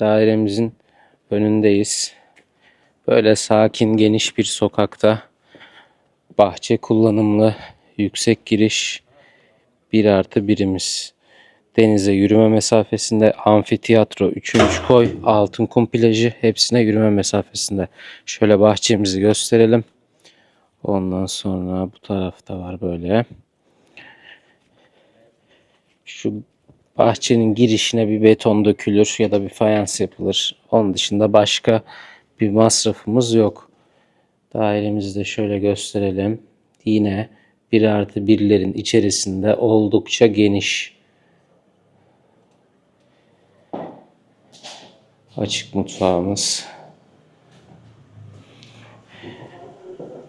dairemizin önündeyiz. Böyle sakin, geniş bir sokakta bahçe kullanımlı yüksek giriş 1 artı birimiz. Denize yürüme mesafesinde amfiteyatro, 3. koy, altın kum plajı hepsine yürüme mesafesinde. Şöyle bahçemizi gösterelim. Ondan sonra bu tarafta var böyle. Şu bahçenin girişine bir beton dökülür ya da bir fayans yapılır. Onun dışında başka bir masrafımız yok. Dairemizi de şöyle gösterelim. Yine 1 artı birlerin içerisinde oldukça geniş. Açık mutfağımız.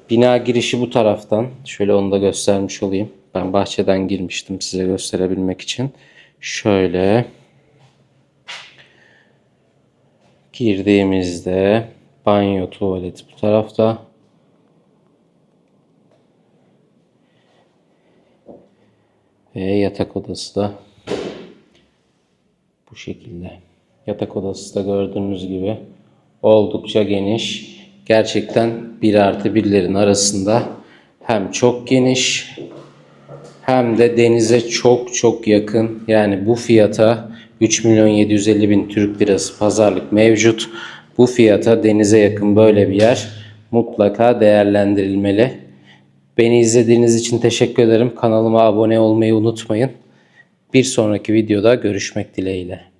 Bina girişi bu taraftan. Şöyle onu da göstermiş olayım. Ben bahçeden girmiştim size gösterebilmek için. Şöyle girdiğimizde banyo, tuvalet bu tarafta. Ve yatak odası da bu şekilde. Yatak odası da gördüğünüz gibi oldukça geniş. Gerçekten 1 artı birlerin arasında hem çok geniş hem de denize çok çok yakın. Yani bu fiyata 3 milyon 750 bin Türk lirası pazarlık mevcut. Bu fiyata denize yakın böyle bir yer mutlaka değerlendirilmeli. Beni izlediğiniz için teşekkür ederim. Kanalıma abone olmayı unutmayın. Bir sonraki videoda görüşmek dileğiyle.